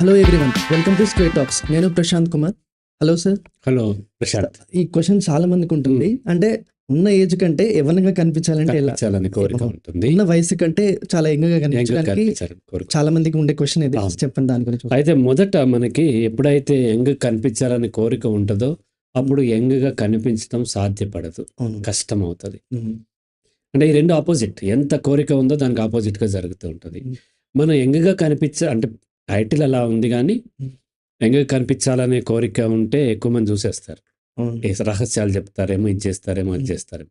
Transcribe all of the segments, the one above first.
Hello everyone welcome to square talks నేను Prashanth Kumar. Hello sir hello Prashanth. ఈ question చాలా మందికి ఉంటుంది. అంటే ఉన్న ఏజ్ కంటే ఎవరిగా కనిపించాలంటే కనిపించాలని కోరిక ఉంటుంది. ఉన్న వయసు కంటే చాలా యంగ్గా కనిపించడానికి కనిపించాలని కోరిక చాలా మందికి ఉండే క్వశ్చన్ ఇది. చెప్పండి దాని గురించి. అయితే మొదట మనకి ఎప్పుడైతే యంగ్ కనిపించాలని కోరిక ఉంటుందో అప్పుడు యంగ్గా కనిపించడం సాధ్యపడదు. కష్టం అవుతుంది ఉమ్, అంటే ఈ రెండు ఆపోజిట్ ఎంత కోరిక ఉందో దానికి ఆపోజిట్గా జరుగుతూ ఉంటుంది. Mm. మనం యంగ్గా కనిపించ అంటే టైటిల్ అలా ఉంది కానీ. యంగ్ కనిపించాలనే కోరిక ఉంటే ఎక్కువ మంది చూసేస్తారు. రహస్యాలు చెప్తారేమో ఇది చేస్తారేమో అది చేస్తారేమో.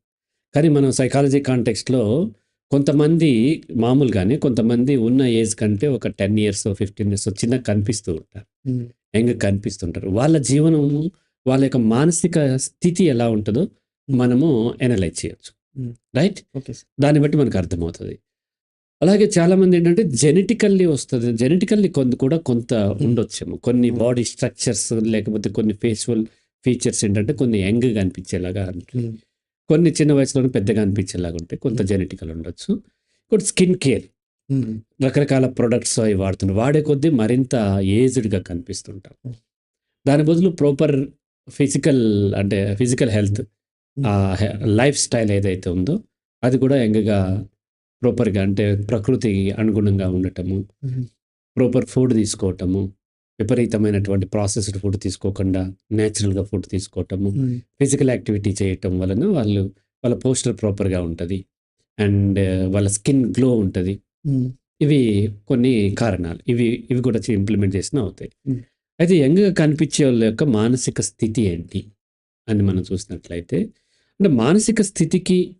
కానీ మనం సైకాలజీ కాంటెక్స్ట్లో కొంతమంది మామూలుగానే కొంతమంది ఉన్న ఏజ్ కంటే ఒక టెన్ ఇయర్స్ ఫిఫ్టీన్ ఇయర్స్ చిన్న కనిపిస్తూ ఉంటారు. యంగ్ కనిపిస్తుంటారు. వాళ్ళ జీవనము వాళ్ళ యొక్క మానసిక స్థితి ఎలా ఉంటుందో మనము ఎనలైజ్ చేయొచ్చు. రైట్ దాన్ని బట్టి మనకు అర్థమవుతుంది. అలాగే చాలా మంది ఏంటంటే జెనెటికల్లీ వస్తుంది. జెనెటికల్లీ కొంత కూడా కొంత ఉండొచ్చేమో. కొన్ని Mm. బాడీ స్ట్రక్చర్స్ లేకపోతే కొన్ని ఫేషువల్ ఫీచర్స్ ఏంటంటే కొన్ని యంగ్ అనిపించేలాగా. ఉమ్, కొన్ని చిన్న వయసులోనే పెద్దగా అనిపించేలాగా ఉంటాయి. కొంత జెనెటికల్ ఉండొచ్చు. ఇప్పుడు స్కిన్ కేర్. రకరకాల ప్రొడక్ట్స్ అవి వాడుతున్నారు వాడే కొద్దీ మరింత ఏజ్డ్గా కనిపిస్తుంటాం. దాని బదులు ప్రాపర్ ఫిజికల్ అంటే ఫిజికల్ హెల్త్ లైఫ్ స్టైల్ ఏదైతే ఉందో అది కూడా యంగ్గా ప్రాపర్గా అంటే ప్రకృతి అనుగుణంగా ఉండటము. ప్రాపర్ ఫుడ్ తీసుకోవటము. విపరీతమైనటువంటి ప్రాసెస్డ్ ఫుడ్ తీసుకోకుండా న్యాచురల్గా ఫుడ్ తీసుకోవటము. ఫిజికల్ యాక్టివిటీ చేయటం వలన వాళ్ళు వాళ్ళ పోస్టర్ ప్రాపర్గా ఉంటుంది. అండ్ వాళ్ళ స్కిన్ గ్లో ఉంటుంది. ఇవి కొన్ని కారణాలు. ఇవి ఇవి కూడా ఇంప్లిమెంట్ చేసిన అవుతాయి. అయితే యంగ్గా కనిపించే వాళ్ళ యొక్క మానసిక స్థితి ఏంటి? అని మనం చూసినట్లయితే అంటే మానసిక స్థితికి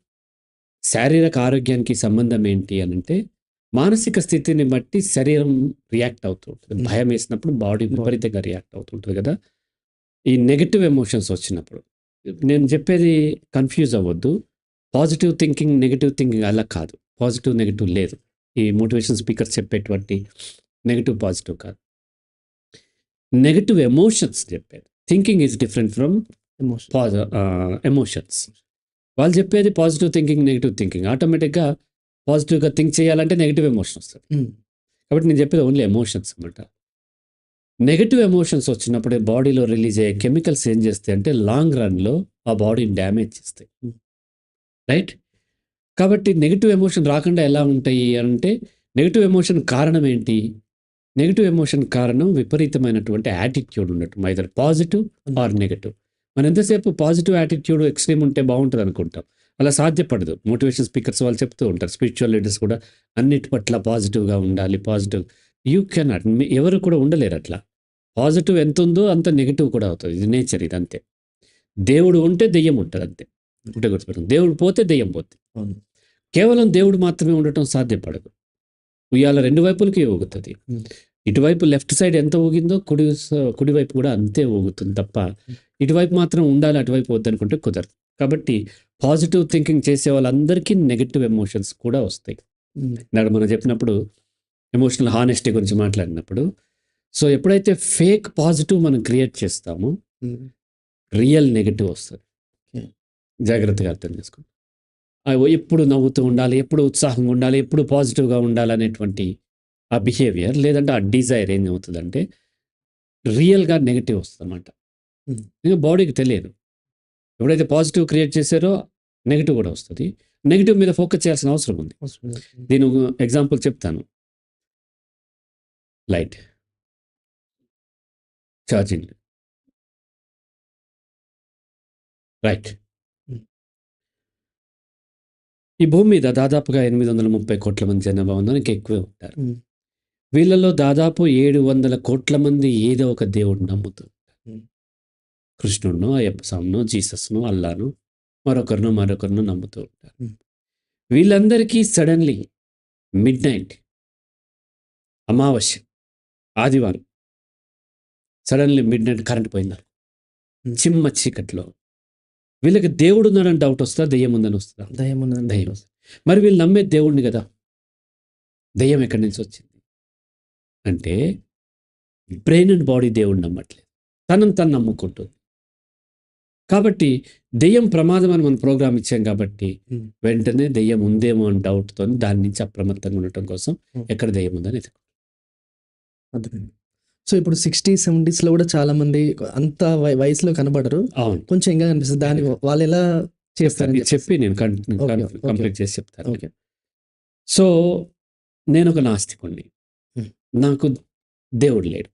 శారీరక ఆరోగ్యానికి సంబంధం ఏంటి అని అంటే మానసిక స్థితిని బట్టి శరీరం రియాక్ట్ అవుతూ ఉంటుంది. భయం వేసినప్పుడు బాడీ విపరీతంగా రియాక్ట్ అవుతుంటుంది కదా. ఈ నెగటివ్ ఎమోషన్స్ వచ్చినప్పుడు నేను చెప్పేది కన్ఫ్యూజ్ అవ్వద్దు. పాజిటివ్ థింకింగ్ నెగటివ్ థింకింగ్ అలా కాదు. పాజిటివ్ నెగటివ్ లేదు. ఈ మోటివేషన్ స్పీకర్స్ చెప్పేటువంటి నెగటివ్ పాజిటివ్ కాదు. నెగటివ్ ఎమోషన్స్ చెప్పేది. Thinking is different from emotion. Emotions. వాళ్ళు చెప్పేది పాజిటివ్ థింకింగ్ నెగిటివ్ థింకింగ్ ఆటోమేటిక్గా పాజిటివ్గా థింక్ చేయాలంటే నెగిటివ్ ఎమోషన్ వస్తుంది కాబట్టి నేను చెప్పేది ఓన్లీ ఎమోషన్స్ అనమాట నెగటివ్ ఎమోషన్స్ వచ్చినప్పుడు బాడీలో రిలీజ్ అయ్యే కెమికల్స్ ఏం చేస్తాయి అంటే లాంగ్ రన్లో ఆ బాడీని డ్యామేజ్ చేస్తాయి. రైట్ కాబట్టి నెగిటివ్ ఎమోషన్ రాకుండా ఎలా ఉంటాయి అంటే నెగిటివ్ ఎమోషన్ కారణం ఏంటి? నెగిటివ్ ఎమోషన్ కారణం విపరీతమైనటువంటి యాటిట్యూడ్ ఉండటం ఐదర్ పాజిటివ్ ఆర్ నెగిటివ్ మనం ఎంతసేపు పాజిటివ్ యాటిట్యూడ్ ఎక్స్ట్రీమ్ ఉంటే బాగుంటుంది అనుకుంటాం. అలా సాధ్యపడదు. మోటివేషన్ స్పీకర్స్ వాళ్ళు చెప్తూ ఉంటారు. స్పిరిచువల్ లీడర్స్ కూడా అన్నిటి పట్ల పాజిటివ్గా ఉండాలి పాజిటివ్. You cannot. ఎవరు కూడా ఉండలేరు అట్లా. పాజిటివ్ ఎంత ఉందో అంత నెగిటివ్ కూడా అవుతుంది. ఇది నేచర్ ఇది అంతే. దేవుడు ఉంటే దెయ్యం ఉంటుంది అంతే. ఒకటే గుర్తుపెట్టుకోండి దేవుడు పోతే దెయ్యం పోతుంది కేవలం దేవుడు మాత్రమే ఉండటం సాధ్యపడదు. ఉయ్యాల రెండు వైపులకి ఊగుతుంది. ఇటువైపు లెఫ్ట్ సైడ్ ఎంత ఊగిందో కుడి కుడివైపు కూడా అంతే ఊగుతుంది తప్ప ఇటువైపు మాత్రం ఉండాలి అటువైపు వద్దనుకుంటే కుదరదు. కాబట్టి పాజిటివ్ థింకింగ్ చేసే వాళ్ళందరికీ నెగటివ్ ఎమోషన్స్ కూడా వస్తాయి. ఇందాక మనం చెప్పినప్పుడు ఎమోషనల్ హానెస్టీ గురించి మాట్లాడినప్పుడు సో ఎప్పుడైతే ఫేక్ పాజిటివ్ మనం క్రియేట్ చేస్తామో రియల్ నెగటివ్ వస్తుంది. జాగ్రత్తగా అర్థం చేసుకోండి. ఎప్పుడు నవ్వుతూ ఉండాలి ఎప్పుడు ఉత్సాహంగా ఉండాలి ఎప్పుడు పాజిటివ్గా ఉండాలి అనేటువంటి ఆ బిహేవియర్ లేదంటే ఆ డిజైర్ ఏం అవుతుందంటే రియల్గా నెగటివ్ వస్తుంది అన్నమాట. ఇంకా బాడీకి తెలియదు. ఎప్పుడైతే పాజిటివ్ క్రియేట్ చేశారో నెగిటివ్ కూడా వస్తుంది. నెగిటివ్ మీద ఫోకస్ చేయాల్సిన అవసరం ఉంది. ఒక ఎగ్జాంపుల్ చెప్తాను. లైట్. ఛార్జింగ్. రైట్. ఈ భూమి మీద దాదాపుగా ఎనిమిది వందల ముప్పై కోట్ల మంది జనాభా ఉందని ఎక్కువే ఉంటారు. వీళ్ళలో దాదాపు ఏడు వందల కోట్ల మంది ఏదో ఒక దేవుడు నమ్ముతారు. కృష్ణుడును అయ్యప్ప స్వామిను జీసస్ను అల్లాను మరొకరిను మరొకరిను నమ్ముతూ ఉంటారు. వీళ్ళందరికీ సడన్లీ మిడ్ నైట్ అమావాస్య ఆదివారం సడన్లీ మిడ్ నైట్ కరెంట్ పోయిందా. చిమ్మ చీకట్లో వీళ్ళకి దేవుడు ఉన్నాడని డౌట్ వస్తుందా దెయ్యం ఉందని వస్తుందా? దయ్యం ఉన్నదని దయ్యం. మరి వీళ్ళు నమ్మే దేవుడిని కదా దయ్యం ఎక్కడి నుంచి వచ్చింది? అంటే బ్రెయిన్ అండ్ బాడీ దేవుడిని నమ్మట్లేదు. తనను తను నమ్ముకుంటుంది. కాబట్టి దెయ్యం ప్రమాదం అని మనం ప్రోగ్రామ్ ఇచ్చాం కాబట్టి. వెంటనే దెయ్యం ఉందేమో అని డౌట్తో దాని నుంచి అప్రమత్తంగా ఉండటం కోసం. ఎక్కడ దెయ్యం ఉందని అర్థమైంది సో ఇప్పుడు సిక్స్టీ సెవెంటీస్లో కూడా చాలా మంది అంత వయ- వయసులో కనబడరు అవును కొంచెం ఇంకా కనిపిస్తుంది దాని వాళ్ళు ఎలా చేస్తారని ఇది చెప్పి నేను. కంప్లీట్ చేసి చెప్తాను ఓకే సో నేను ఒక నాస్తికుణ్ణి. నాకు దేవుడు లేడు.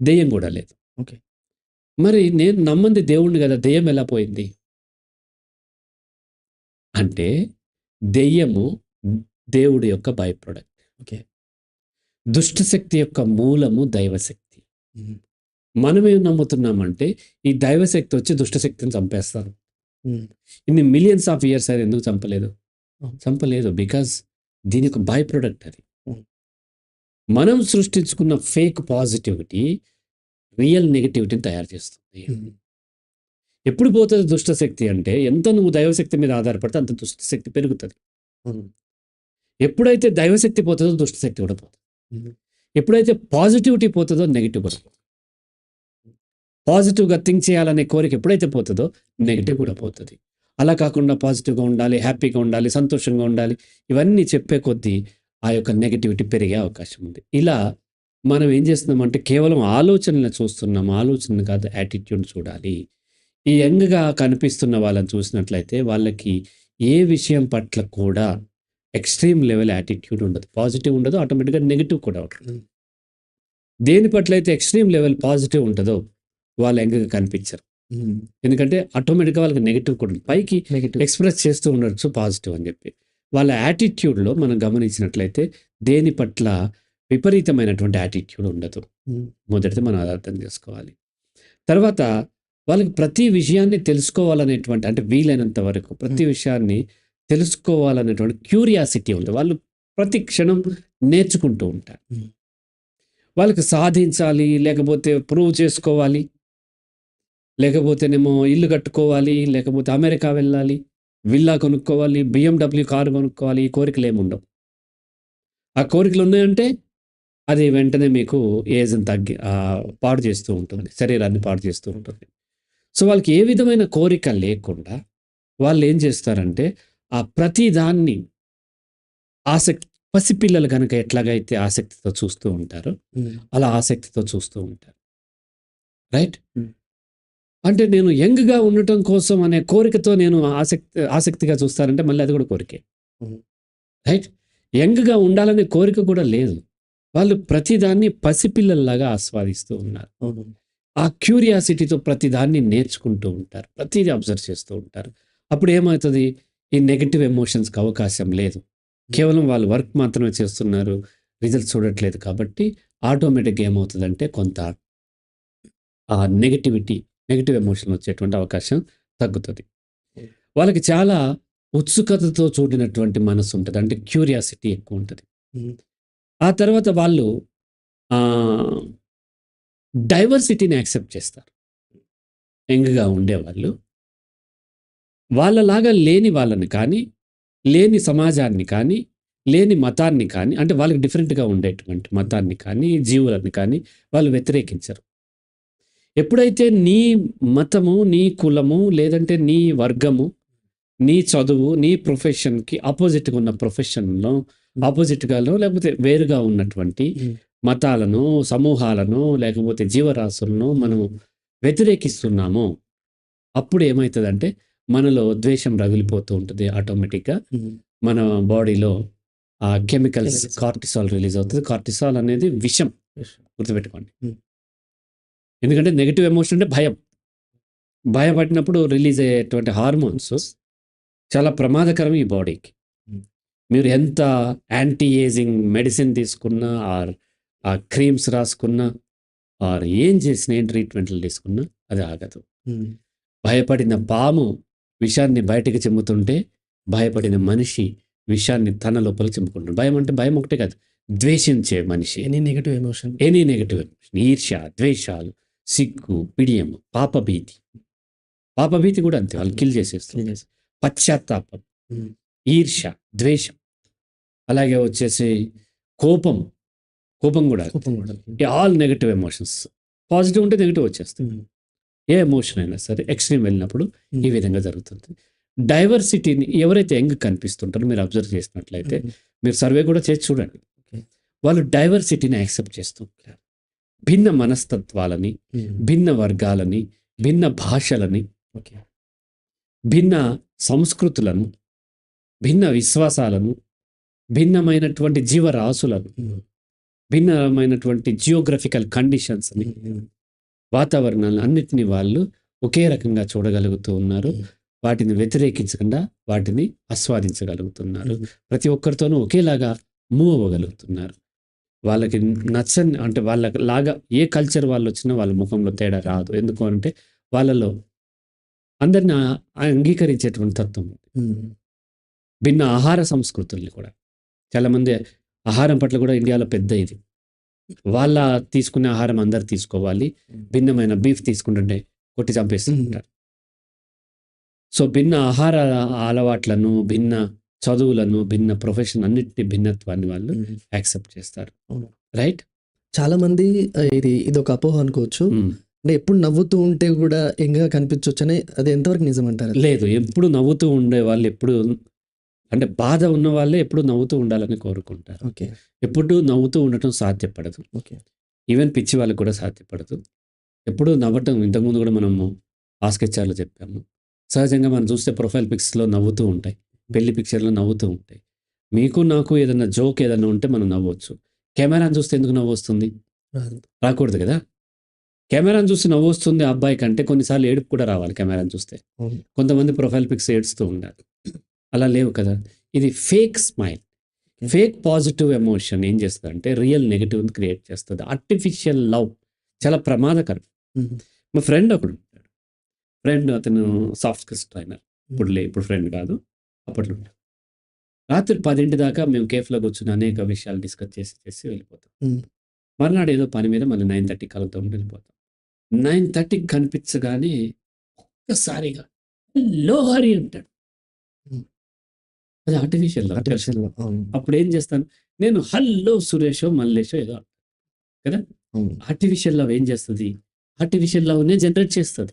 దెయ్యం కూడా లేదు ఓకే. మరి నేను నమ్మంది దేవుణ్ణి కదా దెయ్యం ఎలా పోయింది? అంటే దెయ్యము దేవుడి యొక్క బై ప్రొడక్ట్ ఓకే. దుష్టశక్తి యొక్క మూలము దైవశక్తి. మనమేం నమ్ముతున్నామంటే ఈ దైవశక్తి వచ్చి దుష్టశక్తిని చంపేస్తారు. ఇన్ని మిలియన్స్ ఆఫ్ ఇయర్స్ అది ఎందుకు చంపలేదు. చంపలేదు బికాస్ దీని యొక్క బై ప్రొడక్ట్ అది. మనం సృష్టించుకున్న ఫేక్ పాజిటివిటీ రియల్ నెగిటివిటీని తయారు చేస్తుంది. ఎప్పుడు పోతుంది దుష్టశక్తి అంటే ఎంత నువ్వు దైవశక్తి మీద ఆధారపడితే అంత దుష్టశక్తి పెరుగుతుంది. ఎప్పుడైతే దైవశక్తి పోతుందో దుష్టశక్తి కూడా పోతుంది. ఎప్పుడైతే పాజిటివిటీ పోతుందో నెగిటివ్ కూడా పోతుంది. పాజిటివ్గా థింక్ చేయాలనే కోరిక ఎప్పుడైతే పోతుందో నెగిటివ్ కూడా పోతుంది. అలా కాకుండా పాజిటివ్గా ఉండాలి హ్యాపీగా ఉండాలి సంతోషంగా ఉండాలి ఇవన్నీ చెప్పే కొద్దీ ఆ యొక్క నెగిటివిటీ పెరిగే అవకాశం ఉంది. ఇలా మనం ఏం చేస్తున్నామంటే కేవలం ఆలోచనలు చూస్తున్నాం. ఆలోచన కాదు యాటిట్యూడ్ చూడాలి. ఈ యంగ్గా కనిపిస్తున్న వాళ్ళని చూసినట్లయితే వాళ్ళకి ఏ విషయం పట్ల కూడా ఎక్స్ట్రీమ్ లెవెల్ యాటిట్యూడ్ ఉండదు. పాజిటివ్ ఉండదు ఆటోమేటిక్గా నెగిటివ్ కూడా ఉంటుంది దేని పట్ల అయితే ఎక్స్ట్రీమ్ లెవెల్ పాజిటివ్ ఉంటుందో వాళ్ళు యంగ్గా కనిపించరు. ఎందుకంటే ఆటోమేటిక్గా వాళ్ళకి నెగిటివ్ కూడా ఉంటుంది పైకి ఎక్స్ప్రెస్ చేస్తూ ఉండొచ్చు పాజిటివ్ అని చెప్పి. వాళ్ళ యాటిట్యూడ్లో మనం గమనించినట్లయితే దేని పట్ల విపరీతమైనటువంటి యాటిట్యూడ్ ఉండదు. మొదటిది మనం అర్థం చేసుకోవాలి. తర్వాత వాళ్ళకి ప్రతి విషయాన్ని తెలుసుకోవాలనేటువంటి అంటే వీలైనంత వరకు ప్రతి విషయాన్ని తెలుసుకోవాలనేటువంటి క్యూరియాసిటీ ఉంది. వాళ్ళు ప్రతి క్షణం నేర్చుకుంటూ ఉంటారు. వాళ్ళకి సాధించాలి లేకపోతే ప్రూవ్ చేసుకోవాలి లేకపోతేనేమో ఇల్లు కట్టుకోవాలి లేకపోతే అమెరికా వెళ్ళాలి విల్లా కొనుక్కోవాలి బిఎండబ్ల్యూ కారు కొనుక్కోవాలి ఈ కోరికలు ఏముండవు. ఆ కోరికలు ఉన్నాయంటే అది వెంటనే మీకు ఏజ్ని తగ్గి పాడు చేస్తూ ఉంటుంది. శరీరాన్ని పాడు చేస్తూ ఉంటుంది. సో వాళ్ళకి ఏ విధమైన కోరిక లేకుండా వాళ్ళు ఏం చేస్తారంటే ఆ ప్రతి దాన్ని ఆసక్తి పసిపిల్లలు కనుక ఎట్లాగైతే ఆసక్తితో చూస్తూ ఉంటారో అలా ఆసక్తితో చూస్తూ ఉంటారు. రైట్. అంటే నేను యంగ్గా ఉండటం కోసం అనే కోరికతో నేను ఆసక్తి ఆసక్తిగా చూస్తానంటే మళ్ళీ అది కూడా కోరికే. రైట్? యంగ్గా ఉండాలనే కోరిక కూడా లేదు. వాళ్ళు ప్రతిదాన్ని పసిపిల్లల్లాగా ఆస్వాదిస్తూ ఉన్నారు. ఆ క్యూరియాసిటీతో ప్రతిదాన్ని నేర్చుకుంటూ ఉంటారు. ప్రతిదీ అబ్జర్వ్ చేస్తూ ఉంటారు. అప్పుడు ఏమవుతుంది? ఈ నెగిటివ్ ఎమోషన్స్కి అవకాశం లేదు. కేవలం వాళ్ళు వర్క్ మాత్రమే చేస్తున్నారు. రిజల్ట్స్ చూడట్లేదు కాబట్టి ఆటోమేటిక్గా ఏమవుతుందంటే కొంత ఆ నెగిటివిటీ నెగిటివ్ ఎమోషన్ వచ్చేటువంటి అవకాశం తగ్గుతుంది. వాళ్ళకి చాలా ఉత్సుకతతో చూడినటువంటి మనసు ఉంటుంది. అంటే క్యూరియాసిటీ ఎక్కువ ఉంటుంది. ఆ తర్వాత వాళ్ళు డైవర్సిటీని యాక్సెప్ట్ చేస్తారు. యంగ్గా ఉండేవాళ్ళు. వాళ్ళలాగా లేని వాళ్ళని కానీ లేని సమాజాన్ని కానీ లేని మతాన్ని కానీ అంటే వాళ్ళకి డిఫరెంట్గా ఉండేటువంటి మతాన్ని కానీ జీవులను కానీ వాళ్ళు వ్యతిరేకించరు. ఎప్పుడైతే నీ మతము నీ కులము లేదంటే నీ వర్గము నీ చదువు నీ ప్రొఫెషన్కి ఆపోజిట్గా ఉన్న ప్రొఫెషన్లో ఆపోజిట్గాలో లేకపోతే వేరుగా ఉన్నటువంటి మతాలను సమూహాలను లేకపోతే జీవరాశులను మనము వ్యతిరేకిస్తున్నాము అప్పుడు ఏమవుతుందంటే మనలో ద్వేషం రగిలిపోతూ ఉంటుంది ఆటోమేటిక్గా మన బాడీలో ఆ కెమికల్స్. కార్టిసాల్ రిలీజ్ అవుతుంది. కార్టిసాల్ అనేది విషం. గుర్తుపెట్టుకోండి. ఎందుకంటే నెగిటివ్ ఎమోషన్ అంటే భయం. భయపడినప్పుడు రిలీజ్ అయ్యేటువంటి హార్మోన్స్ చాలా ప్రమాదకరం ఈ బాడీకి. మీరు ఎంత యాంటీ ఏజింగ్ మెడిసిన్ తీసుకున్నా ఆర్ ఆ క్రీమ్స్ రాసుకున్నా ఆర్ ఏం చేసినా ఏం ట్రీట్మెంట్లు తీసుకున్నా అది ఆగదు. భయపడిన పాము విషాన్ని బయటకు చిమ్ముతుంటే భయపడిన మనిషి విషాన్ని తన లోపల చిమ్ముకుంటుంది భయం అంటే భయం ఒకటే కాదు. ద్వేషించే మనిషి. Any negative emotion. Any negative emotion. ఈర్ష్య ద్వేషాలు సిగ్గు పిడియము పాపభీతి. పాపభీతి కూడా అంతే. వాళ్ళు కిల్ చేసేస్తారు. పశ్చాత్తాపం. ఈర్ష్య ద్వేషం. అలాగే వచ్చేసి కోపం. కోపం కూడా. కోపం కూడా. All negative emotions. పాజిటివ్ ఉంటే నెగిటివ్ వచ్చేస్తుంది ఏ ఎమోషన్ అయినా సరే ఎక్స్ట్రీమ్ వెళ్ళినప్పుడు ఈ విధంగా జరుగుతుంది. డైవర్సిటీని ఎవరైతే యంగ్ కనిపిస్తుంటారో మీరు అబ్జర్వ్ చేసినట్లయితే మీరు సర్వే కూడా చేసి చూడండి. వాళ్ళు డైవర్సిటీని యాక్సెప్ట్ చేస్తూ ఉంటారు. భిన్న మనస్తత్వాలని భిన్న వర్గాలని భిన్న భాషలని ఓకే. భిన్న సంస్కృతులను భిన్న విశ్వాసాలను భిన్నమైనటువంటి జీవరాశులను భిన్నమైనటువంటి జియోగ్రఫికల్ కండిషన్స్ని వాతావరణాలను అన్నిటినీ వాళ్ళు ఒకే రకంగా చూడగలుగుతూ ఉన్నారు. వాటిని వ్యతిరేకించకుండా వాటిని ఆస్వాదించగలుగుతున్నారు. ప్రతి ఒక్కరితోనూ ఒకేలాగా మూవ్ అవ్వగలుగుతున్నారు. వాళ్ళకి నచ్చని అంటే వాళ్ళ లాగా ఏ కల్చర్ వాళ్ళు వచ్చినా వాళ్ళ ముఖంలో తేడా రాదు. ఎందుకు అంటే వాళ్ళలో అందరిని అంగీకరించేటువంటి తత్వం. భిన్న ఆహార సంస్కృతుల్ని కూడా. చాలామంది ఆహారం పట్ల కూడా ఇండియాలో పెద్ద ఇది. వాళ్ళ తీసుకునే ఆహారం అందరు తీసుకోవాలి. భిన్నమైన బీఫ్ తీసుకుంటుంటే కొట్టి చంపేస్తుంటారు. సో భిన్న ఆహార అలవాట్లను భిన్న చదువులను భిన్న ప్రొఫెషన్ అన్నిటి భిన్నత్వాన్ని వాళ్ళు యాక్సెప్ట్ చేస్తారు. రైట్? చాలా మంది ఇది ఇది ఒక అపోహ అనుకోవచ్చు. అంటే ఎప్పుడు నవ్వుతూ ఉంటే కూడా ఎంగా కనిపించవచ్చు అని అది ఎంతవరకు నిజం అంటారు లేదు ఎప్పుడు నవ్వుతూ ఉండే వాళ్ళు ఎప్పుడు అంటే బాధ ఉన్న వాళ్ళే ఎప్పుడు నవ్వుతూ ఉండాలని కోరుకుంటారు. ఓకే. ఎప్పుడు నవ్వుతూ ఉండటం సాధ్యపడదు. ఓకే. ఈవెన్ పిచ్చి వాళ్ళకి కూడా సాధ్యపడదు. ఎప్పుడు నవ్వటం ఇంతకుముందు కూడా మనము ఆస్కెచ్చార్లో చెప్పాము. సహజంగా మనం చూస్తే ప్రొఫైల్ పిక్స్లో నవ్వుతూ ఉంటాయి. పెళ్ళి పిక్చర్లో నవ్వుతూ ఉంటాయి. మీకు నాకు ఏదైనా జోక్ ఏదైనా ఉంటే మనం నవ్వచ్చు. కెమెరాని చూస్తే ఎందుకు నవ్వు వస్తుంది. రాకూడదు కదా? కెమెరాని చూసి నవ్వు వస్తుంది అబ్బాయి కంటే. కొన్నిసార్లు ఏడుపు కూడా రావాలి కెమెరాని చూస్తే. కొంతమంది ప్రొఫైల్ పిక్స్ ఏడుస్తూ ఉండాలి అలా లేవు కదా. ఇది fake smile. Fake positive emotion ఏం చేస్తుంది అంటే రియల్ నెగిటివ్ క్రియేట్ చేస్తుంది. ఆర్టిఫిషియల్ లవ్ చాలా ప్రమాదకరం. మా ఫ్రెండ్ ఒకడు ఉంటాడు. ఫ్రెండ్ అతను సాఫ్ట్ స్కిల్స్ ట్రైనర్. ఇప్పుడు లే ఇప్పుడు ఫ్రెండ్ కాదు. అప్పట్లో ఉంటాడు. రాత్రి పదింటి దాకా మేము కేఫ్లో కూర్చుని అనేక విషయాలు డిస్కస్ చేసి చేసి వెళ్ళిపోతాం. మర్నాడు ఏదో పని మీద మళ్ళీ నైన్ థర్టీ కలుగుతాం వెళ్ళిపోతాం. నైన్ థర్టీకి కనిపించగానే ఒక్కసారిగా లో హరి అంటాడు. అది ఆర్టిఫిషియల్ Artificial లో, అవును. అప్పుడు ఏం చేస్తాను? నేను హల్లో సురేషో మల్లేషో ఏదో అవును. ఆర్టిఫిషియల్ లవ్ ఏం చేస్తుంది? ఆర్టిఫిషియల్ లవ్నే జనరేట్ చేస్తుంది.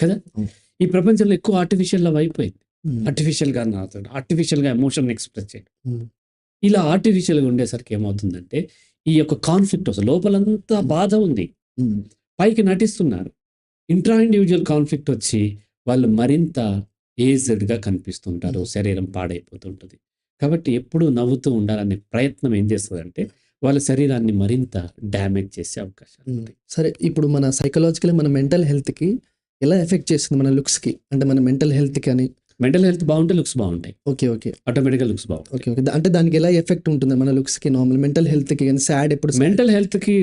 కదా. ఈ ప్రపంచంలో ఎక్కువ ఆర్టిఫిషియల్ లవ్ అయిపోయింది. ఆర్టిఫిషియల్గా నావుతుంది ఆర్టిఫిషియల్గా ఎమోషన్ ఎక్స్ప్రెస్ చేయడం. ఇలా ఆర్టిఫిషియల్గా ఉండేసరికి ఏమవుతుందంటే ఈ యొక్క కాన్ఫ్లిక్ట్ వస్తుంది. లోపలంతా బాధ ఉంది. పైకి నటిస్తున్నారు. ఇంట్రా ఇండివిజువల్ కాన్ఫ్లిక్ట్ వచ్చి వాళ్ళు మరింత ఏజ్డ్గా కనిపిస్తుంటారు. శరీరం పాడైపోతుంటుంది కాబట్టి ఎప్పుడూ నవ్వుతూ ఉండాలనే ప్రయత్నం ఏం చేస్తుందంటే వాళ్ళ శరీరాన్ని మరింత డ్యామేజ్ చేసే అవకాశాలు. ఉంటాయి. సరే ఇప్పుడు మన సైకలాజికల్ మన మెంటల్ హెల్త్కి ఎలా ఎఫెక్ట్ చేస్తుంది మన లుక్స్కి అంటే మన మెంటల్ హెల్త్కి అని మెంటల్ హెల్త్ బాగుంటే లుక్స్ బాగుంటాయి. ఓకే ఓకే ఆటోమేటిక్గా లుక్స్ బాగుంటాయి. ఓకే ఓకే అంటే దానికి ఎలా ఎఫెక్ట్ ఉంటుంది మన లుక్స్కి నార్మల్ మెంటల్ హెల్త్కి కానీ సాడ్ ఎప్పుడు మెంటల్ హెల్త్కి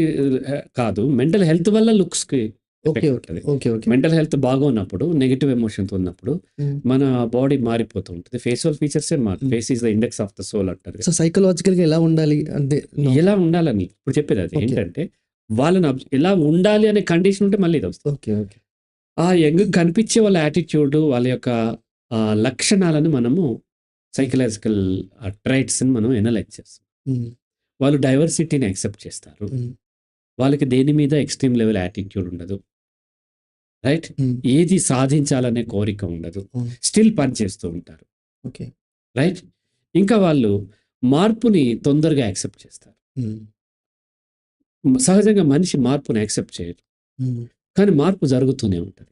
కాదు. మెంటల్ హెల్త్ వల్ల లుక్స్కి okay okay. Okay okay mental health బాగున్నప్పుడు నెగిటివ్ ఎమోషన్స్ ఉన్నప్పుడు మ్మ్. మన బాడీ మారిపోతూ ఉంటుంది. ఫేషియల్ ఫీచర్సే మారు. Face is the index of the soul అంటారు. సో సైకలాజికల్గా ఎలా ఉండాలి అంటే ఎలా ఉండాలని ఇప్పుడు చెప్పేది అది. ఏంటంటే వాళ్ళని ఎలా ఉండాలి అనే కండిషన్ ఉంటే మళ్ళీ ఇది వస్తుంది. ఓకే ఓకే ఆ యంగ్ కనిపించే వాళ్ళ యాటిట్యూడ్ వాళ్ళ యొక్క లక్షణాలను మనము సైకలాజికల్ ట్రైట్స్ని మనం ఎనలైజ్ చేస్తాం. వాళ్ళు డైవర్సిటీని యాక్సెప్ట్ చేస్తారు. వాళ్ళకి దేని మీద ఎక్స్ట్రీమ్ లెవెల్ యాటిట్యూడ్ ఉండదు రైట్. ఏది సాధించాలనే కోరిక ఉండదు. స్టిల్ పని చేస్తూ ఉంటారు ఓకే రైట్ ఇంకా వాళ్ళు మార్పుని తొందరగా యాక్సెప్ట్ చేస్తారు. సహజంగా మనిషి మార్పుని యాక్సెప్ట్ చేయరు. కానీ మార్పు జరుగుతూనే ఉంటుంది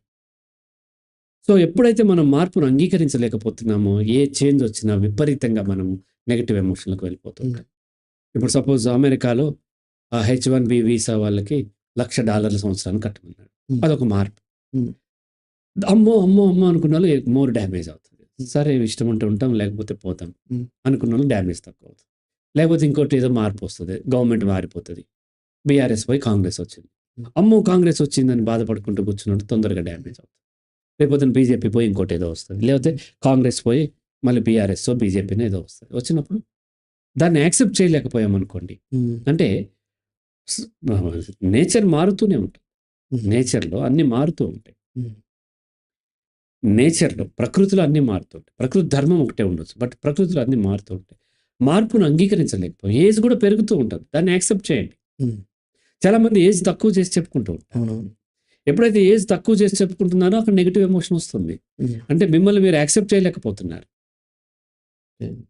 సో ఎప్పుడైతే మనం మార్పును అంగీకరించలేకపోతున్నామో ఏ చేంజ్ వచ్చినా విపరీతంగా మనం నెగిటివ్ ఎమోషన్లకు వెళ్ళిపోతుంటాం. ఇప్పుడు సపోజ్ అమెరికాలో హెచ్ వన్ బి వీసా వాళ్ళకి లక్ష డాలర్ల సంవత్సరాన్ని కట్టమన్నాడు. అదొక మార్పు. అమ్మో అమ్మో అమ్మో అనుకున్న వాళ్ళు మోర్ డ్యామేజ్ అవుతుంది. సరే ఇష్టం ఉంటే ఉంటాం లేకపోతే పోతాం. అనుకున్న వాళ్ళు డ్యామేజ్ తక్కువ అవుతుంది. లేకపోతే ఇంకోటి ఏదో మార్పు వస్తుంది. గవర్నమెంట్ మారిపోతుంది. బీఆర్ఎస్ పోయి కాంగ్రెస్ వచ్చింది. అమ్మో కాంగ్రెస్ వచ్చిందని బాధపడుకుంటూ కూర్చున్నట్టు తొందరగా డ్యామేజ్ అవుతుంది. లేకపోతే బీజేపీ పోయి ఇంకోటి ఏదో వస్తుంది. లేకపోతే కాంగ్రెస్ పోయి మళ్ళీ బీఆర్ఎస్ బీజేపీని ఏదో వస్తుంది. వచ్చినప్పుడు దాన్ని యాక్సెప్ట్ చేయలేకపోయాం అనుకోండి మ్మ్. అంటే నేచర్ మారుతూనే ఉంటుంది. నేచర్లో అన్ని మారుతూ ఉంటాయి. నేచర్లో ప్రకృతిలో అన్ని మారుతూ ఉంటాయి. ప్రకృతి ధర్మం ఒకటే ఉండొచ్చు. బట్ ప్రకృతిలో అన్ని మారుతూ ఉంటాయి. మార్పును అంగీకరించలేకపోయి. ఏజ్ కూడా పెరుగుతూ ఉంటుంది. దాన్ని యాక్సెప్ట్ చేయండి. మ్మ్. చాలా మంది ఏజ్ తక్కువ చేసి చెప్పుకుంటూ ఉంటారు. ఎప్పుడైతే ఏజ్ తక్కువ చేసి చెప్పుకుంటున్నారో అక్కడ నెగిటివ్ ఎమోషన్ వస్తుంది. మ్మ్. అంటే మిమ్మల్ని మీరు యాక్సెప్ట్ చేయలేకపోతున్నారు.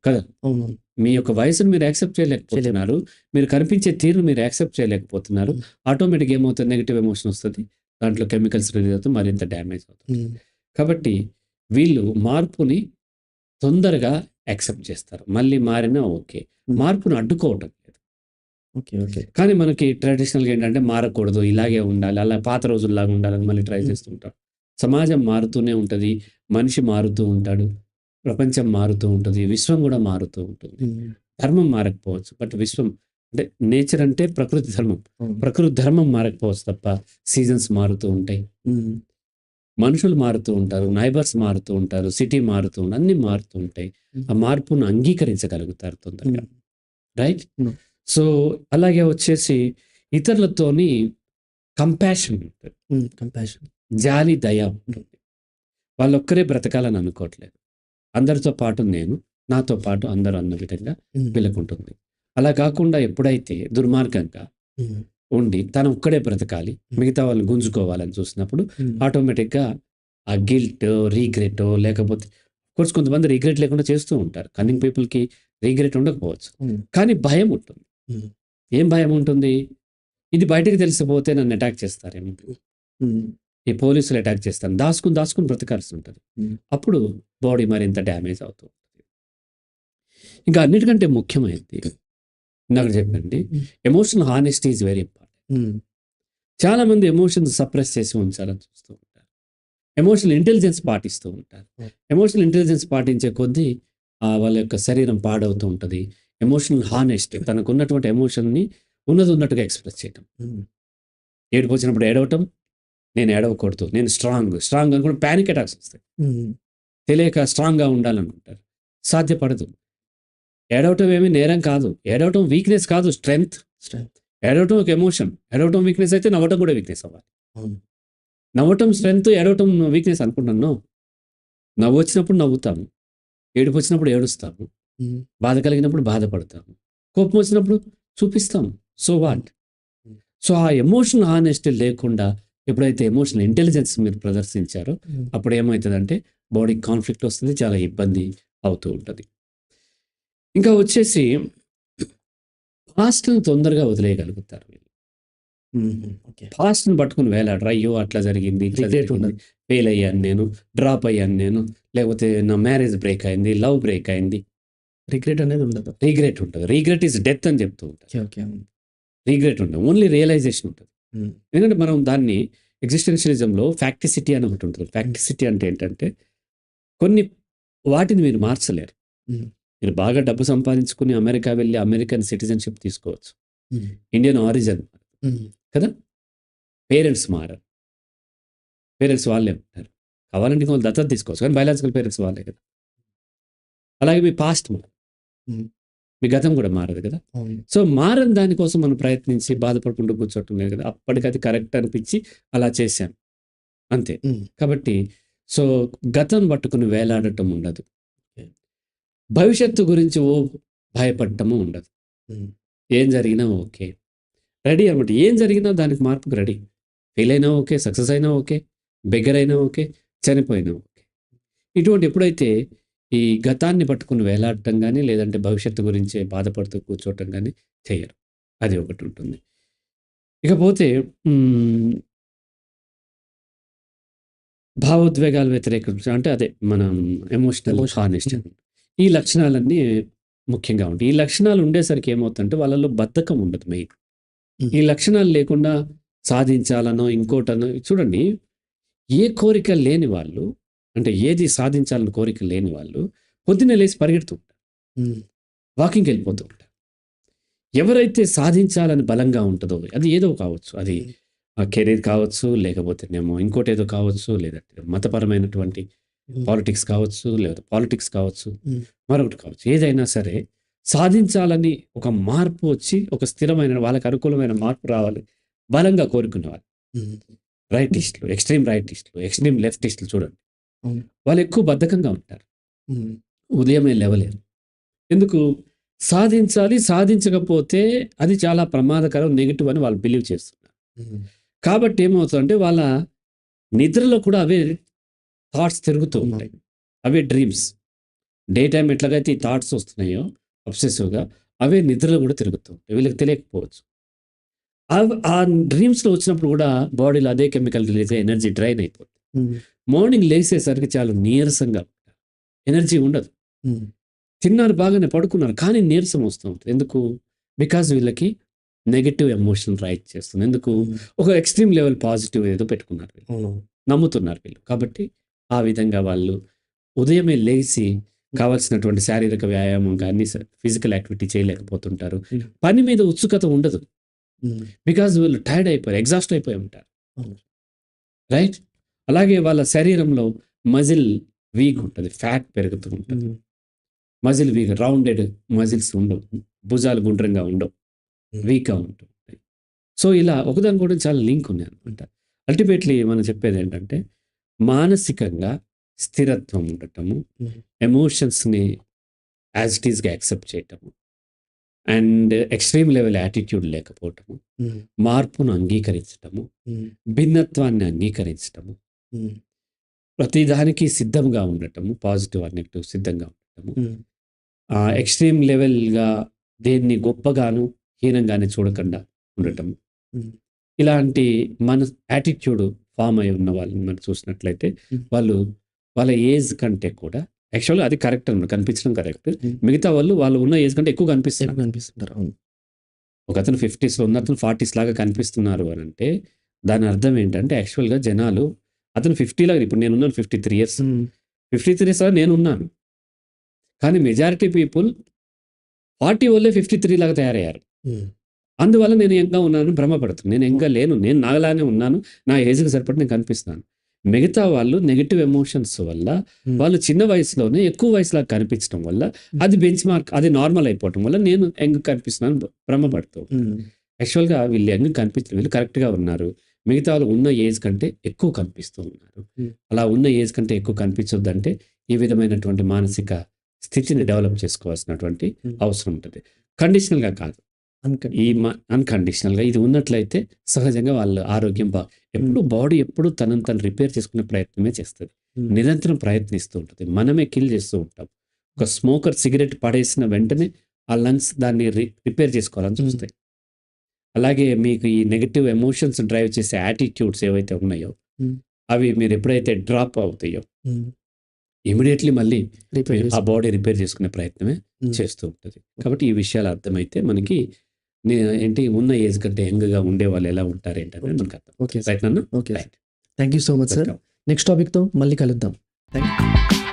కదా? అవును మీ యొక్క వయసును మీరు యాక్సెప్ట్ చేయలేకపోతున్నారు. మీరు కనిపించే తీరును మీరు యాక్సెప్ట్ చేయలేకపోతున్నారు. ఆటోమేటిక్ ఏమవుతుంది? నెగిటివ్ ఎమోషన్ వస్తుంది. దాంట్లో కెమికల్స్ రిలీజ్ అవుతుంది. మరింత డ్యామేజ్ అవుతుంది. కాబట్టి వీళ్ళు మార్పుని తొందరగా యాక్సెప్ట్ చేస్తారు. మళ్ళీ మారినా ఓకే. మార్పును అడ్డుకోవటం. కానీ మనకి ట్రెడిషనల్గా ఏంటంటే మారకూడదు. ఇలాగే ఉండాలి. అలా పాత రోజుల్లాగా ఉండాలని మళ్ళీ ట్రై. చేస్తుంటాం. సమాజం మారుతూనే ఉంటుంది. మనిషి మారుతూ ఉంటాడు. ప్రపంచం మారుతూ ఉంటుంది. విశ్వం కూడా మారుతూ ఉంటుంది. ధర్మం మారకపోవచ్చు. బట్ విశ్వం అంటే నేచర్ అంటే ప్రకృతి ధర్మం. ప్రకృతి ధర్మం మారకపోవచ్చు తప్ప సీజన్స్ మారుతూ ఉంటాయి. మనుషులు మారుతూ ఉంటారు. నైబర్స్ మారుతూ ఉంటారు. సిటీ మారుతూ ఉంటారు అన్ని మారుతూ ఉంటాయి. ఆ మార్పును అంగీకరించగలుగుతారు తొందరగా. రైట్. సో అలాగే వచ్చేసి ఇతరులతోని కంపాషన్ ఉంటుంది. కంపాషన్ జాలి దయ ఉంటుంది. వాళ్ళొక్కరే బ్రతకాలని అనుకోవట్లేదు. అందరితో పాటు నేను నాతో పాటు అందరూ అన్న విధంగా ఉంటుంది అలా కాకుండా ఎప్పుడైతే దుర్మార్గంగా ఉండి తను ఒక్కడే బ్రతకాలి మిగతా వాళ్ళని గుంజుకోవాలని చూసినప్పుడు ఆటోమేటిక్గా ఆ గిల్ట్ రీగ్రెట్ లేకపోతే కోర్స్ కొంతమంది రీగ్రెట్ లేకుండా చేస్తూ ఉంటారు. కన్నింగ్ పీపుల్కి రీగ్రెట్ ఉండకపోవచ్చు. కానీ భయం ఉంటుంది. ఏం భయం ఉంటుంది? ఇది బయటకు తెలిసిపోతే నన్ను అటాక్ చేస్తారేమో ఈ పోలీసులు అటాక్ చేస్తాను దాచుకుని దాచుకుని బ్రతకాల్సి ఉంటుంది. అప్పుడు బాడీ మరింత డ్యామేజ్ అవుతూ ఉంటుంది. ఇంకా అన్నిటికంటే ముఖ్యమైనది నాకు చెప్పండి. Emotional honesty is very important చాలా మంది ఎమోషన్స్ సప్రెస్ చేసి ఉంచాలని చూస్తూ ఉంటారు. ఎమోషనల్ ఇంటెలిజెన్స్ పాటిస్తూ ఉంటారు. ఎమోషనల్ ఇంటెలిజెన్స్ పాటించే కొద్దీ ఆ, వాళ్ళ యొక్క శరీరం పాడవుతూ ఉంటుంది. ఎమోషనల్ హానెస్ట్ తనకు ఉన్నటువంటి ఎమోషన్ని ఉన్నది ఉన్నట్టుగా ఎక్స్ప్రెస్ చేయటం. ఉమ్, ఏడుపు వచ్చినప్పుడు ఏడవటం నేను ఏడవకూడదు నేను స్ట్రాంగ్ స్ట్రాంగ్ అనుకుంటే ప్యానిక్ అటాక్స్ వస్తాయి. ఉమ్, తెలియక స్ట్రాంగ్గా ఉండాలనుకుంటారు. సాధ్యపడదు. ఏడవటం ఏమీ నేరం కాదు. ఏడవటం వీక్నెస్ కాదు స్ట్రెంగ్త్ స్ట్రెంగ్త్ ఏడవటం ఒక ఎమోషన్ ఏడవటం వీక్నెస్ అయితే నవ్వటం కూడా వీక్నెస్ అవ్వాలి. అవును నవ్వటం స్ట్రెంగ్త్ ఏడవటం వీక్నెస్ అనుకుంటున్నాను. నవ్వు వచ్చినప్పుడు నవ్వుతాము. ఏడుపు వచ్చినప్పుడు ఏడుస్తాము. బాధ కలిగినప్పుడు బాధపడతాము. కోపం వచ్చినప్పుడు చూపిస్తాము సో వాట్ సో ఆ ఎమోషనల్ హానెస్టీ లేకుండా ఎప్పుడైతే ఎమోషనల్ ఇంటెలిజెన్స్ మీరు ప్రదర్శించారో ఉమ్, అప్పుడు ఏమవుతుందంటే బాడీ కాన్ఫ్లిక్ట్ వస్తుంది చాలా ఇబ్బంది అవుతూ ఉంటుంది. ఇంకా వచ్చేసి పాస్ట్ని తొందరగా వదిలేయగలుగుతారు వీళ్ళు. పాస్ట్ని పట్టుకుని వేలాడరు అయ్యో అట్లా జరిగింది ఇట్లా జరిగింది ఉండదు. ఫెయిల్ అయ్యాను నేను డ్రాప్ అయ్యాను నేను లేకపోతే నా మ్యారేజ్ బ్రేక్ అయింది లవ్ బ్రేక్ అయింది రిగ్రెట్ అనేది ఉండదు. రీగ్రెట్ ఉంటుంది. రీగ్రెట్ ఈజ్ డెత్ అని చెప్తూ ఉంటారు. ఓకే రీగ్రెట్ ఉంటుంది ఓన్లీ రియలైజేషన్ ఉంటుంది. ఎందుకంటే మనం దాన్ని ఎగ్జిస్టెన్షియలిజంలో ఫ్యాక్టిసిటీ అని ఒకటి ఉంటుంది. ఫ్యాక్టిసిటీ అంటే ఏంటంటే కొన్ని వాటిని మీరు మార్చలేరు. మీరు బాగా డబ్బు సంపాదించుకుని అమెరికా వెళ్ళి అమెరికన్ సిటిజన్షిప్ తీసుకోవచ్చు. ఇండియన్ ఆరిజిన్ కదా? పేరెంట్స్ మారరు. పేరెంట్స్ వాళ్ళే ఉంటారు. కావాలంటే దత్తత తీసుకోవచ్చు. కానీ బయలాజికల్ పేరెంట్స్ వాళ్ళే కదా. అలాగే మీ పాస్ట్ మారు మీ గతం కూడా మారదు కదా? సో మారని దానికోసం మనం ప్రయత్నించి బాధపడుకుంటూ కూర్చోవటం లేదు కదా? అప్పటికది కరెక్ట్ అనిపించి అలా చేశాం. అంతే. కాబట్టి సో గతం పట్టుకుని వేలాడటం ఉండదు. భవిష్యత్తు గురించి ఓ భయపడటము ఉండదు. ఏం జరిగినా ఓకే. రెడీ అనమాట ఏం జరిగినా దానికి మార్పుకు రెడీ. ఫెయిల్ అయినా ఓకే సక్సెస్ అయినా ఓకే బెగ్గర్ అయినా ఓకే చనిపోయినా ఓకే. ఇటువంటి ఎప్పుడైతే ఈ గతాన్ని పట్టుకుని వేలాడటం కానీ లేదంటే భవిష్యత్తు గురించే బాధపడుతూ కూర్చోవటం కానీ చేయరు. అది ఒకటి ఉంటుంది. ఇకపోతే భావోద్వేగాలు వ్యతిరేకించడం అంటే అదే మనం ఎమోషనల్. హానెస్ట్ ఈ లక్షణాలన్నీ ముఖ్యంగా ఉంటాయి. ఈ లక్షణాలు ఉండేసరికి ఏమవుతుందంటే వాళ్ళలో బద్ధకం ఉండదు మెయిన్. ఈ లక్షణాలు లేకుండా సాధించాలనో ఇంకోటనో చూడండి ఏ కోరిక లేని వాళ్ళు అంటే ఏది సాధించాలని కోరిక లేని వాళ్ళు పొద్దున్నే లేచి పరిగెడుతూ ఉంటారు. వాకింగ్కి వెళ్ళిపోతూ ఉంటారు. ఎవరైతే సాధించాలని బలంగా ఉంటుందో అది ఏదో కావచ్చు. అది కెరీర్ కావచ్చు లేకపోతేనేమో ఇంకోటి ఏదో కావచ్చు లేదంటే మతపరమైనటువంటి పాలిటిక్స్ కావచ్చు లేదా పాలిటిక్స్ కావచ్చు. మరొకటి కావచ్చు. ఏదైనా సరే సాధించాలని ఒక మార్పు వచ్చి ఒక స్థిరమైన వాళ్ళకి అనుకూలమైన మార్పు రావాలి. బలంగా కోరుకునేవాళ్ళు రైటిస్టులు ఎక్స్ట్రీమ్ రైటిస్టులు ఎక్స్ట్రీమ్ లెఫ్టిస్టులు చూడండి. వాళ్ళు ఎక్కువ బద్ధకంగా ఉంటారు. ఉదయమే లేవలేరు. ఎందుకు? సాధించాలి సాధించకపోతే అది చాలా ప్రమాదకరం నెగిటివ్ అని వాళ్ళు బిలీవ్ చేస్తున్నారు. కాబట్టి ఏమవుతుందంటే వాళ్ళ నిద్రలో కూడా అవే థాట్స్ తిరుగుతూ ఉంటాయి. అవే డ్రీమ్స్. డే టైం ఎట్లాగైతే ఈ థాట్స్ వస్తున్నాయో అబ్సెసివ్గా అవే నిద్రలో కూడా తిరుగుతూ ఉంటాయి. వీళ్ళకి తెలియకపోవచ్చు. ఆ- డ్రీమ్స్లో వచ్చినప్పుడు కూడా బాడీలో అదే కెమికల్ రిలీజ్ అయ్యి ఎనర్జీ డ్రైన్ అయిపోతుంది. మార్నింగ్ లేచేసరికి చాలా నీరసంగా ఎనర్జీ ఉండదు. తిన్నారు బాగానే పడుకున్నారు కానీ నీరసం వస్తూ ఉంటుంది. ఎందుకు? బికాజ్ వీళ్ళకి నెగటివ్ ఎమోషన్ రైట్ చేస్తుంది. ఎందుకు? ఒక ఎక్స్ట్రీమ్ లెవెల్ పాజిటివ్ ఏదో పెట్టుకున్నారు వీళ్ళు. నమ్ముతున్నారు వీళ్ళు. కాబట్టి ఆ విధంగా వాళ్ళు ఉదయమే లేచి కావాల్సినటువంటి శారీరక వ్యాయామం కానీ ఫిజికల్ యాక్టివిటీ చేయలేకపోతుంటారు. పని మీద ఉత్సుకత ఉండదు. బికాజ్ వీళ్ళు టైర్డ్ అయిపోయారు ఎగ్జాస్ట్ అయిపోయి ఉంటారు. రైట్? అలాగే వాళ్ళ శరీరంలో మజిల్ వీక్ ఉంటుంది ఫ్యాట్ పెరుగుతూ ఉంటుంది. మజిల్ వీక్ రౌండెడ్ మజిల్స్ ఉండవు భుజాలు గుండ్రంగా ఉండవు. వీక్గా ఉంటుంది సో ఇలా ఒకదాని కూడా చాలా లింక్ ఉన్నాయి అనమాట అల్టిమేట్లీ మనం చెప్పేది ఏంటంటే మానసికంగా స్థిరత్వం ఉండటము. ఎమోషన్స్ని యాజ్ ఇట్ ఈస్గా యాక్సెప్ట్ చేయటము అండ్ ఎక్స్ట్రీమ్ లెవెల్ యాటిట్యూడ్ లేకపోవటము మార్పును అంగీకరించటము భిన్నత్వాన్ని అంగీకరించటము ఉమ్, ప్రతిదానికి సిద్ధంగా ఉండటము పాజిటివ్ ఆర్ నెగిటివ్ సిద్ధంగా ఉండటము. ఎక్స్ట్రీమ్ లెవెల్గా దేన్ని గొప్పగాను హీనంగానే చూడకుండా ఉండటం ఉమ్. ఇలాంటి మన యాటిట్యూడ్ ఫామ్ అయి ఉన్న వాళ్ళని మనం చూసినట్లయితే. వాళ్ళు వాళ్ళ ఏజ్ కంటే కూడా యాక్చువల్గా అది కరెక్ట్ అన్నమాట కనిపించడం కరెక్ట్. మిగతా వాళ్ళు వాళ్ళు ఉన్న ఏజ్ కంటే ఎక్కువ కనిపిస్తున్నారు. ఎక్కువ కనిపిస్తుంటారు అవును. ఒక అతను ఫిఫ్టీస్లో ఉన్న అతను ఫార్టీస్ లాగా కనిపిస్తున్నారు అని అంటే దాని అర్థం ఏంటంటే యాక్చువల్గా జనాలు అతను ఫిఫ్టీ లాగా ఇప్పుడు నేను ఉన్నాను fifty three years fifty three years నేను ఉన్నాను. కానీ మెజారిటీ పీపుల్ ఫార్టీ వాళ్ళే ఫిఫ్టీ త్రీ లాగా తయారయ్యారు. ఉమ్, అందువల్ల నేను ఎంగా ఉన్నాను భ్రమపడుతున్నాను నేను ఎంగా లేను. నేను నాగలానే ఉన్నాను. నా ఏజ్కి సరిపడి నేను కనిపిస్తున్నాను మిగతా వాళ్ళు నెగిటివ్ ఎమోషన్స్ వల్ల ఉమ్, వాళ్ళు చిన్న వయసులోనే ఎక్కువ వయసులా కనిపించడం వల్ల అది బెంచ్ మార్క్ అది నార్మల్ అయిపోవటం వల్ల నేను యంగ్ కనిపిస్తున్నాను భ్రమపడుతూ యాక్చువల్గా వీళ్ళు యంగ్ కనిపించడం వీళ్ళు కరెక్ట్గా ఉన్నారు. మిగతా వాళ్ళు ఉన్న ఏజ్ కంటే ఎక్కువ కనిపిస్తూ ఉన్నారు. అలా ఉన్న ఏజ్ కంటే ఎక్కువ కనిపించొద్దంటే ఈ విధమైనటువంటి మానసిక స్థితిని డెవలప్ చేసుకోవాల్సినటువంటి. అవసరం ఉంటుంది. కండిషనల్గా కాదు. ఈ అన్కండిషనల్గా ఇది ఉన్నట్లయితే సహజంగా వాళ్ళ ఆరోగ్యం బా ఎప్పుడు బాడీ ఎప్పుడు తనని తను రిపేర్ చేసుకునే ప్రయత్నమే చేస్తుంది. నిరంతరం ప్రయత్నిస్తూ ఉంటుంది. మనమే కిల్ చేస్తూ ఉంటాం. ఒక స్మోకర్ సిగరెట్ పడేసిన వెంటనే ఆ లంగ్స్ దాన్ని రి- రిపేర్ చేసుకోవాలని చూస్తాయి. అలాగే మీకు ఈ నెగటివ్ ఎమోషన్స్ డ్రైవ్ చేసే యాటిట్యూడ్స్ ఏవైతే ఉన్నాయో. అవి మీరు ఎప్పుడైతే డ్రాప్ అవుతాయో ఇమీడియట్లీ మళ్ళీ ఆ బాడీ రిపేర్ చేసుకునే ప్రయత్నమే చేస్తూ ఉంటుంది. కాబట్టి ఈ విషయాలు అర్థమైతే మనకి ఏంటి ఉన్న ఏజ్ కంటే యంగ్గా ఉండే వాళ్ళు ఎలా ఉంటారు ఏంటనేది మనకు అర్థం. ఓకే రైట్ నన్ను okay thank you so much sir next టాపిక్తో మళ్ళీ కలుద్దాం. థ్యాంక్